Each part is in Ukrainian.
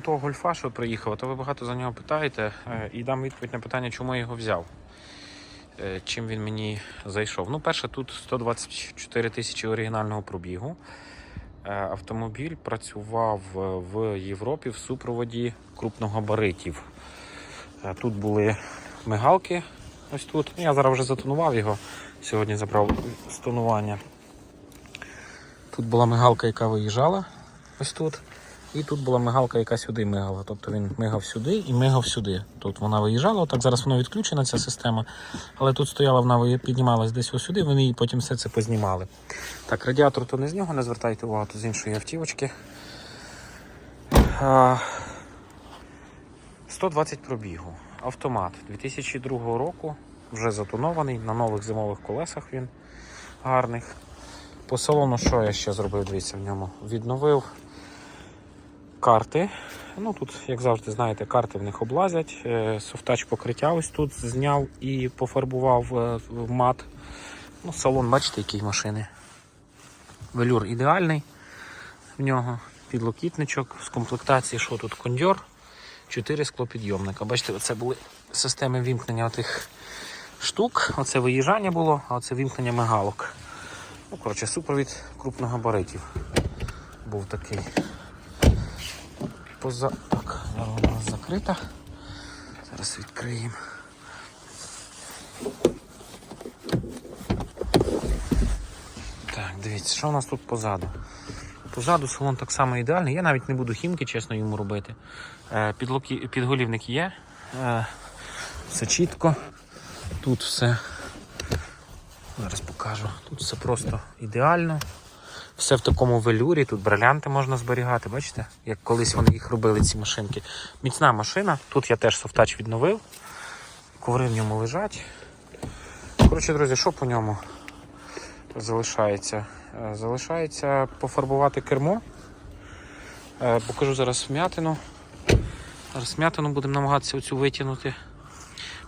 Того гольфа, що приїхав, то ви багато за нього питаєте, е, і дам відповідь на питання, чому я його взяв. Е, Чим він мені зайшов. Ну, перше, тут 124 тисячі оригінального пробігу. Е, Автомобіль працював в Європі в супроводі крупногабаритів. Тут були мигалки. Ось тут. Ну, Я зараз вже затонував його. Сьогодні забрав з тонування. Тут була мигалка, яка виїжджала. Ось тут. І тут була мигалка, яка сюди мигала. Тобто він мигав сюди і мигав сюди. Тут вона виїжджала, отак зараз вона відключена, ця система. Але тут стояла, вона піднімалась десь сюди, вони її потім все це познімали. Так, радіатор то не з нього, не звертайте увагу, то з іншої автівочки. 120 пробігу. Автомат 2002 року, вже затонований, на нових зимових колесах він гарних. По салону, що я ще зробив, дивіться в ньому. Відновив карти. Ну тут, як завжди, знаєте, карти в них облазять. Е, Софтач покриття ось тут зняв і пофарбував е, в мат. Ну, салон, бачите, який машини. Велюр ідеальний в нього. Підлокітничок з комплектації, що тут кондьор, 4 склопідйомника. Бачите, це були системи вімкнення тих штук. Оце виїжджання було, а оце вімкнення мигалок. Ну, коротше, супровід крупногабаритів був такий. Поза... Так, вона у нас закрита. Зараз відкриємо. Так, дивіться, що у нас тут позаду? Позаду салон так само ідеальний. Я навіть не буду хімки, чесно, йому робити. Е, Підлоки... Підголівник є. Е, Все чітко. Тут все. Зараз покажу. Тут все просто ідеально. Все в такому велюрі, тут брилянти можна зберігати, бачите? Як колись вони їх робили, ці машинки. Міцна машина. Тут я теж софтач відновив. Коври в ньому лежать. Коротше, друзі, що по ньому залишається? Е, Залишається пофарбувати кермо. Е, Покажу зараз вмятину. Зараз вмятину будемо намагатися оцю витягнути.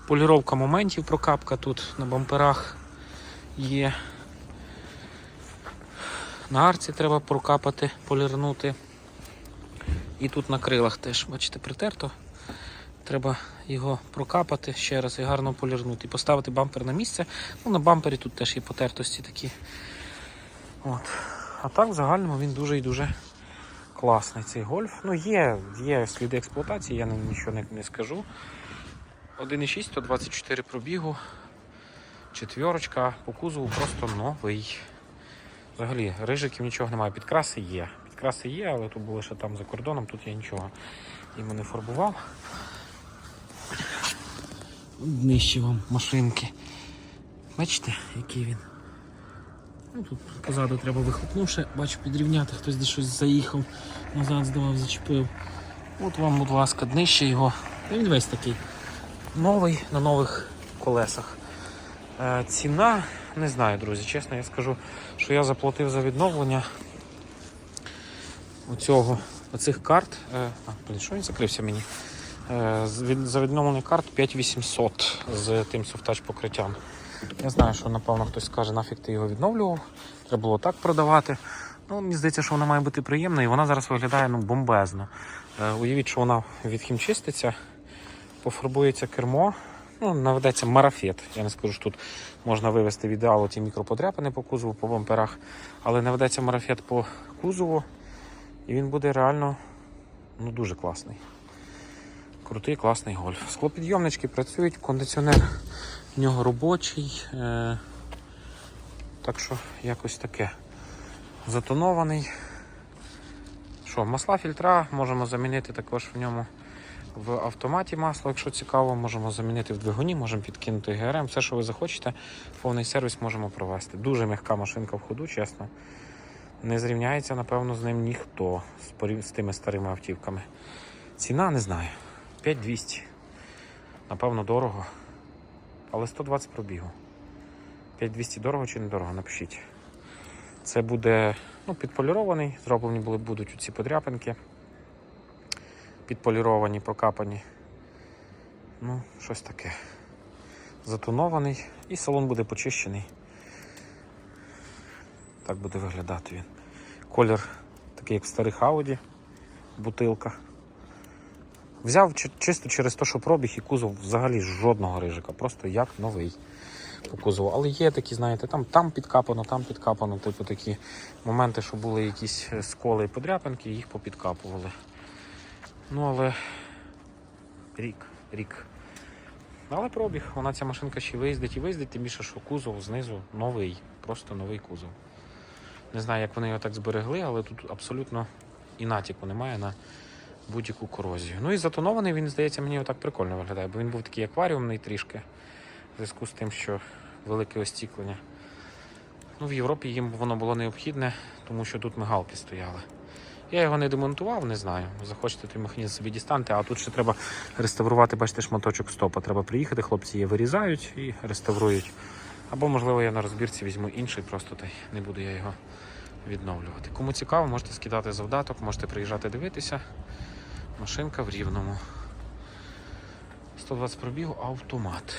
Поліровка моментів, прокапка тут на бамперах є. На арці треба прокапати, полірнути. І тут на крилах теж, бачите, притерто. Треба його прокапати ще раз і гарно полірнути. Поставити бампер на місце. Ну, на бампері тут теж є потертості такі. От. А так в загальному він дуже і дуже класний цей гольф. Ну, є, є сліди експлуатації, я нічого не, не скажу. 1,6, 124 пробігу. Четверочка по кузову просто новий. Взагалі, рижиків нічого немає. Підкраси є. Підкраси є, але тут були ще там за кордоном, тут я нічого йому не фарбував. Нижче вам машинки. Бачите, який він. Ну, Тут позаду треба вихлопнувши, бачу, підрівняти, хтось десь щось заїхав, назад здавав, зачепив. От вам, будь ласка, днище його. Він весь такий новий на нових колесах. Е, ціна, не знаю, друзі, чесно, я скажу, що я заплатив за відновлення оцього, оцих карт. Е, а, блін, що він закрився мені? Е, від- за відновлення карт 5800 з тим софтач покриттям. Я знаю, що напевно хтось скаже, нафіг ти його відновлював. Треба було так продавати. Ну, мені здається, що вона має бути приємна і вона зараз виглядає ну, бомбезно. Е, уявіть, що вона відхімчиститься, пофарбується кермо. Ну, наведеться марафет. Я не скажу, що тут можна вивести в ідеалу ті мікроподряпини по кузову, по бамперах, але наведеться марафет по кузову, і він буде реально ну, дуже класний. Крутий, класний гольф. Склопідйомнички працюють, кондиціонер в нього робочий. Е- так що якось таке. Затонований. Що, масла фільтра можемо замінити також в ньому в автоматі масло, якщо цікаво, можемо замінити в двигуні, можемо підкинути ГРМ, все, що ви захочете, повний сервіс можемо провести. Дуже м'яка машинка в ходу, чесно. Не зрівняється, напевно, з ним ніхто з, тими старими автівками. Ціна не знаю. 5200. Напевно, дорого. Але 120 пробігу. 5200 дорого чи недорого, напишіть. Це буде ну, підполірований, зроблені були, будуть ці подряпинки підполіровані, прокапані. Ну, щось таке. Затонований і салон буде почищений. Так буде виглядати він. Колір такий, як в старих Audi, бутилка. Взяв чисто через те, що пробіг і кузов взагалі жодного рижика, просто як новий по кузову. Але є такі, знаєте, там, там підкапано, там підкапано, типу такі моменти, що були якісь е, сколи і подряпинки, їх попідкапували. Ну, але рік, рік. Але пробіг, вона ця машинка ще виїздить і виїздить, тим більше, що кузов знизу новий, просто новий кузов. Не знаю, як вони його так зберегли, але тут абсолютно і натяку немає на будь-яку корозію. Ну і затонований він, здається, мені отак прикольно виглядає, бо він був такий акваріумний трішки, в зв'язку з тим, що велике остіклення. Ну, в Європі їм воно було необхідне, тому що тут мигалки стояли. Я його не демонтував, не знаю. Захочете той механізм собі дістаньте, а тут ще треба реставрувати, бачите, шматочок стопа. Треба приїхати, хлопці її вирізають і реставрують. Або, можливо, я на розбірці візьму інший, просто та й не буду я його відновлювати. Кому цікаво, можете скидати завдаток, можете приїжджати дивитися. Машинка в рівному. 120 пробігу, автомат.